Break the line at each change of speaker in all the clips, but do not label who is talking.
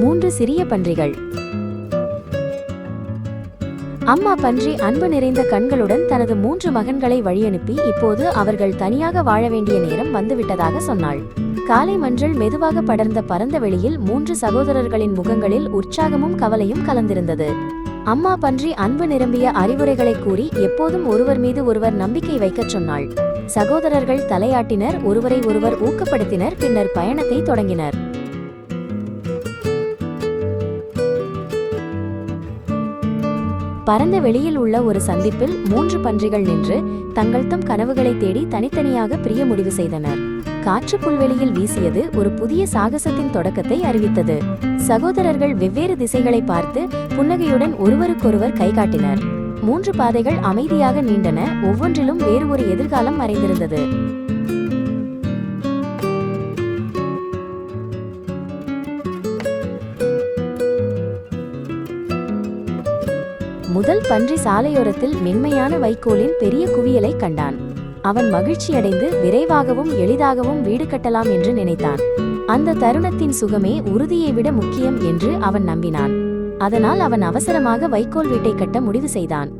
மூன்று சிறிய பன்றிகள். அம்மா பன்றி அன்பு நிறைந்த கண்களுடன் தனது மூன்று மகன்களை வழியனுப்பி இப்போது அவர்கள் தனியாக வாழ வேண்டிய நேரம் வந்துவிட்டதாக சொன்னாள். காலை மஞ்சள் மெதுவாக படர்ந்த பரந்த வெளியில் மூன்று சகோதரர்களின் முகங்களில் உற்சாகமும் கவலையும் கலந்திருந்தது. அம்மா பன்றி அன்பு நிரம்பிய அறிவுரைகளை கூறி எப்போதும் ஒருவர் மீது ஒருவர் நம்பிக்கை வைக்கச் சொன்னாள். சகோதரர்கள் தலையாட்டினர் ஒருவரை ஒருவர் ஊக்கப்படுத்தினர் பின்னர் பயணத்தை தொடங்கினர். பரந்த வெளியில் உள்ள ஒரு சந்திப்பில் மூன்று பன்றிகள் நின்று தங்கள் தம் கனவுகளை தேடி தனித்தனியாக பிரிய முடிவு செய்தனர். காற்று புல்வெளியில் வீசியது ஒரு புதிய சாகசத்தின் தொடக்கத்தை அறிவித்தது. சகோதரர்கள் வெவ்வேறு திசைகளை பார்த்து புன்னகையுடன் ஒருவருக்கொருவர் கைகாட்டினர் மூன்று பாதைகள் அமைதியாக நீண்டன ஒவ்வொன்றிலும் வேறு ஒரு எதிர்காலம் மறைந்திருந்தது. முதல் பன்றி சாலையோரத்தில் மென்மையான வைக்கோலின் பெரிய குவியலை கண்டான். அவன் மகிழ்ச்சியடைந்து விரைவாகவும் எளிதாகவும் வீடு கட்டலாம் என்று நினைத்தான். அந்த தருணத்தின் சுகமே உறுதியை விட முக்கியம் என்று அவன் நம்பினான். அதனால் அவன் அவசரமாக வைக்கோல் வீட்டை கட்ட முடிவு செய்தான்.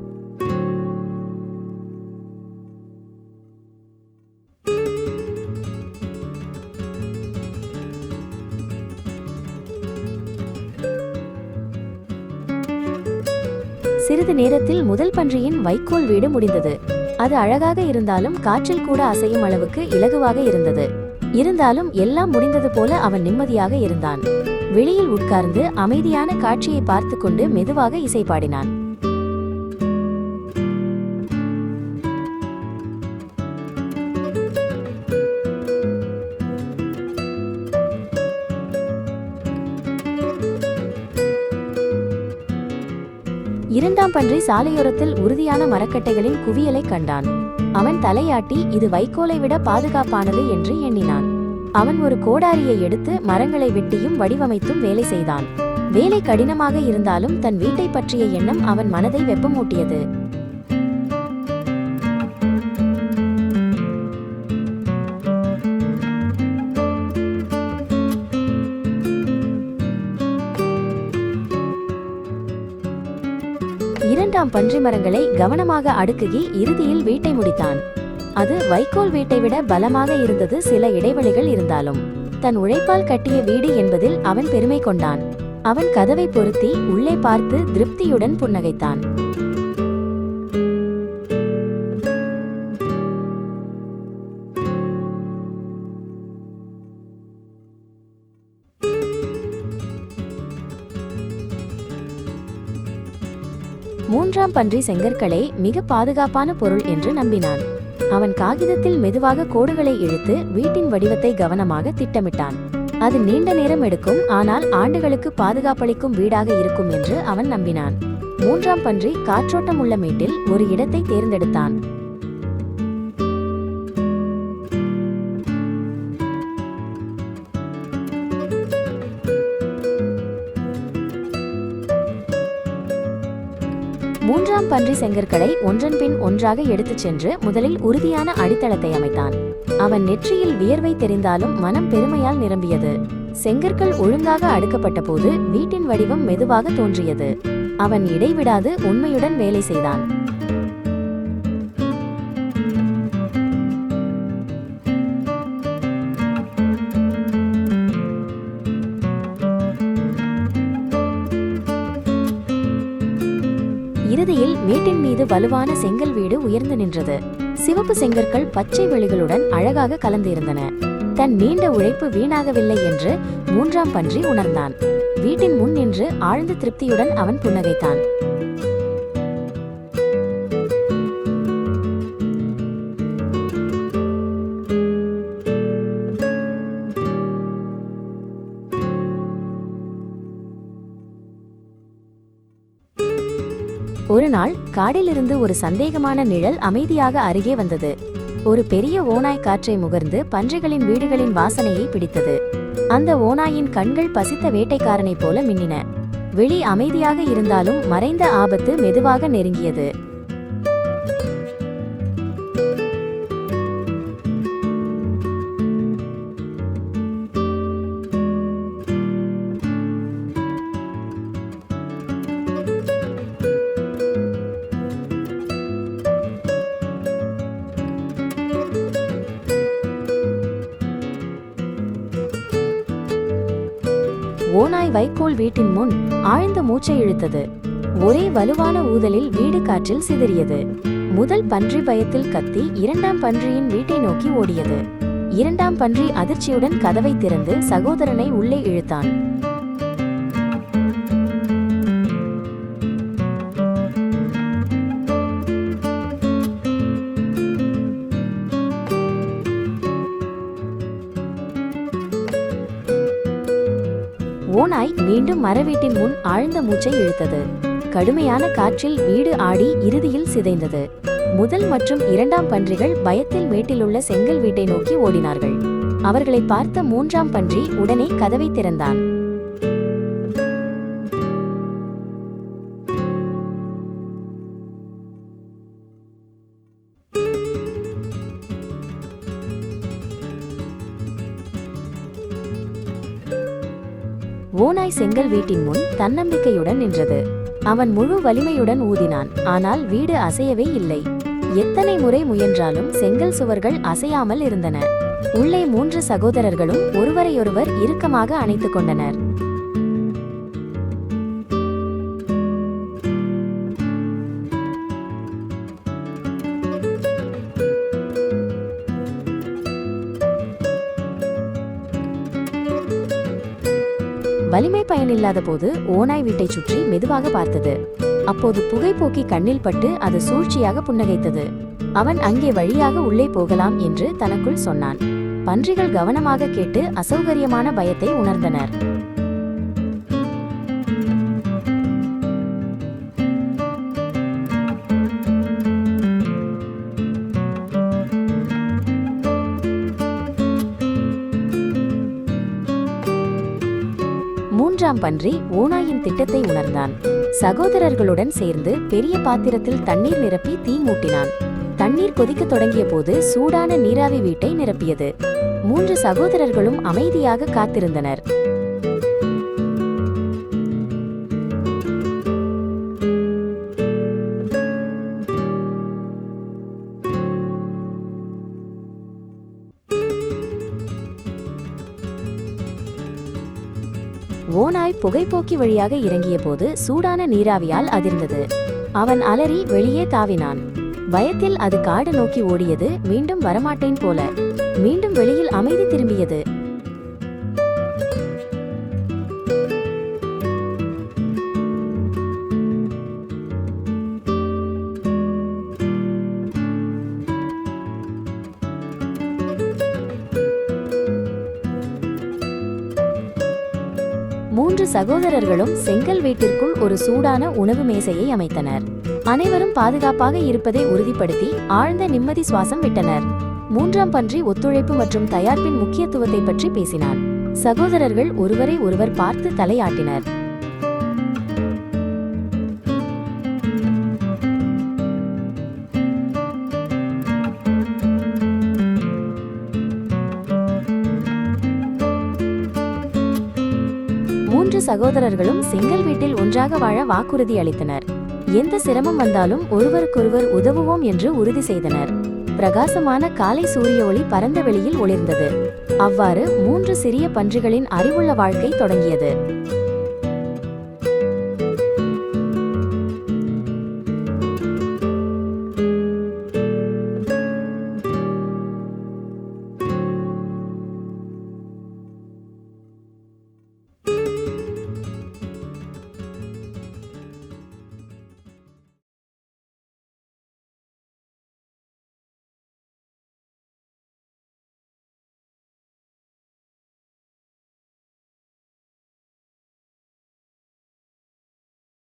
சிறிது நேரத்தில் முதல் பன்றியின் வைக்கோல் வீடு முடிந்தது. அது அழகாக இருந்தாலும் காற்றில் கூட அசையும் அளவுக்கு இலகுவாக இருந்தது. இருந்தாலும் எல்லாம் முடிந்தது போல அவன் நிம்மதியாக இருந்தான். வெளியில் உட்கார்ந்து அமைதியான காட்சியை பார்த்து கொண்டு மெதுவாக இசை பாடினான் இரண்டாம் பன்றி சாலையோரத்தில் உறுதியான மரக்கட்டைகளின் குவியலை கண்டான். அவன் தலையாட்டி இது வைக்கோலை விட பாதுகாப்பானது என்று எண்ணினான். அவன் ஒரு கோடாரியை எடுத்து மரங்களை வெட்டியும் வடிவமைத்தும் வேலை செய்தான். வேலை கடினமாக இருந்தாலும் தன் வீட்டை பற்றிய எண்ணம் அவன் மனதை வெப்பமூட்டியது. இரண்டாம் பன்றி மரங்களை கவனமாக அடுக்குகி இறுதியில் வீட்டை முடித்தான். அது வைக்கோல் வீட்டை விட பலமாக இருந்தது சில இடைவெளிகள் இருந்தாலும். தன் உழைப்பால் கட்டிய வீடு என்பதில் அவன் பெருமை கொண்டான். அவன் கதவை பொருத்தி உள்ளே பார்த்து திருப்தியுடன் புன்னகைத்தான். மூன்றாம் பன்றி செங்கற்களை மிக பாதுகாப்பான பொருள் என்று நம்பினான். அவன் காகிதத்தில் மெதுவாக கோடுகளை இழுத்து வீட்டின் வடிவத்தை கவனமாக திட்டமிட்டான். அது நீண்ட நேரம் எடுக்கும் ஆனால் ஆண்டுகளுக்கு பாதுகாப்பளிக்கும் வீடாக இருக்கும் என்று அவன் நம்பினான். மூன்றாம் பன்றி காற்றோட்டம் உள்ள மேட்டில் ஒரு இடத்தை தேர்ந்தெடுத்தான். மூன்றாம் பன்றி செங்கற்களை ஒன்றன் பின் ஒன்றாக எடுத்துச் சென்று முதலில் உறுதியான அடித்தளத்தை அமைத்தான். அவன் நெற்றியில் வியர்வை தெரிந்தாலும் மனம் பெருமையால் நிரம்பியது. செங்கற்கள் ஒழுங்காக அடுக்கப்பட்ட போது வீட்டின் வடிவம் மெதுவாக தோன்றியது. அவன் இடைவிடாது உண்மையுடன் வேலை செய்தான். மீது வலுவான செங்கல் வீடு உயர்ந்து நின்றது. சிவப்பு செங்கற்கள் பச்சை வெளிகளுடன் அழகாக கலந்திருந்தன. தன் நீண்ட உழைப்பு வீணாகவில்லை என்று மூன்றாம் பன்றி உணர்ந்தான். வீட்டின் முன் நின்று ஆழ்ந்த திருப்தியுடன் அவன் புன்னகைத்தான். காடிலிருந்து ஒரு சந்தேகமான நிழல் அமைதியாக அருகே வந்தது. ஒரு பெரிய ஓநாய் காற்றை முகர்ந்து பன்றிகளின் வீடுகளின் வாசனையை பிடித்தது. அந்த ஓநாயின் கண்கள் பசித்த வேட்டைக்காரனைப் போல மின்னின. வெளி அமைதியாக இருந்தாலும் மறைந்த ஆபத்து மெதுவாக நெருங்கியது. ஓநாய் வைக்கோல் வீட்டின் முன் ஆழ்ந்த மூச்சை இழுத்தது. ஒரே வலுவான ஊதலில் வீடு காற்றில் சிதறியது. முதல் பன்றி பயத்தில் கத்தி இரண்டாம் பன்றியின் வீட்டை நோக்கி ஓடியது. இரண்டாம் பன்றி அதிர்ச்சியுடன் கதவை திறந்து சகோதரனை உள்ளே இழுத்தான். ஓநாய் மீண்டும் மரவீட்டின் முன் ஆழ்ந்த மூச்சை இழுத்தது. கடுமையான காற்றில் வீடு ஆடி இறுதியில் சிதைந்தது. முதல் மற்றும் இரண்டாம் பன்றிகள் பயத்தில் மேட்டிலுள்ள செங்கல் வீட்டை நோக்கி ஓடினார்கள். அவர்களை பார்த்த மூன்றாம் பன்றி உடனே கதவை திறந்தான். ஓநாய் செங்கல் வீட்டின் முன் தன்னம்பிக்கையுடன் நின்றது. அவன் முழு வலிமையுடன் ஊதினான். ஆனால் வீடு அசையவே இல்லை. எத்தனை முறை முயன்றாலும் செங்கல் சுவர்கள் அசையாமல் இருந்தன. உள்ளே மூன்று சகோதரர்களும் ஒருவரையொருவர் இறுக்கமாக அணைத்துக் கொண்டனர். வலிமை பயனில்லாத போது ஓநாய் வீட்டைச் சுற்றி மெதுவாக பார்த்தது. அப்போது புகைப்போக்கி கண்ணில் பட்டு அது சூழ்ச்சியாக புன்னகைத்தது. அவன் அங்கே வழியாக உள்ளே போகலாம் என்று தனக்குள் சொன்னான். பன்றிகள் கவனமாக கேட்டு அசௌகரியமான பயத்தை உணர்ந்தனர். மூன்றாம் பன்றி ஓநாயின் திட்டத்தை உணர்ந்தான். சகோதரர்களுடன் சேர்ந்து பெரிய பாத்திரத்தில் தண்ணீர் நிரப்பி தீ மூட்டினான். தண்ணீர் கொதிக்கத் தொடங்கிய போது சூடான நீராவி வீட்டை நிரப்பியது. மூன்று சகோதரர்களும் அமைதியாக காத்திருந்தனர். ஓநாய் புகைப்போக்கி வழியாக இறங்கிய போது சூடான நீராவியால் அதிர்ந்தது. அவன் அலறி வெளியே தாவினான். பயத்தில் அது காடு நோக்கி ஓடியது மீண்டும் வரமாட்டேன் போல. மீண்டும் வெளியில் அமைதி திரும்பியது. சகோதரர்களும் செங்கல் வீட்டிற்குள் ஒரு சூடான உணவு மேசையை அமைத்தனர். அனைவரும் பாதுகாப்பாக இருப்பதை உறுதிப்படுத்தி ஆழ்ந்த நிம்மதி சுவாசம் விட்டனர். மூன்றாம் பன்றி ஒத்துழைப்பு மற்றும் தயாரிப்பின் முக்கியத்துவத்தை பற்றி பேசினார். சகோதரர்கள் ஒருவரை ஒருவர் பார்த்து தலையாட்டினர். சகோதரர்களும் செங்கல் வீட்டில் ஒன்றாக வாழ வாக்குறுதி அளித்தனர். எந்த சிரமம் வந்தாலும் ஒருவருக்கொருவர் உதவுவோம் என்று உறுதி செய்தனர். பிரகாசமான காலை சூரிய ஒளி பரந்த வெளியில் ஒளிர்ந்தது. அவ்வாறு மூன்று சிறிய பன்றிகளின் அறிவுள்ள வாழ்க்கை தொடங்கியது.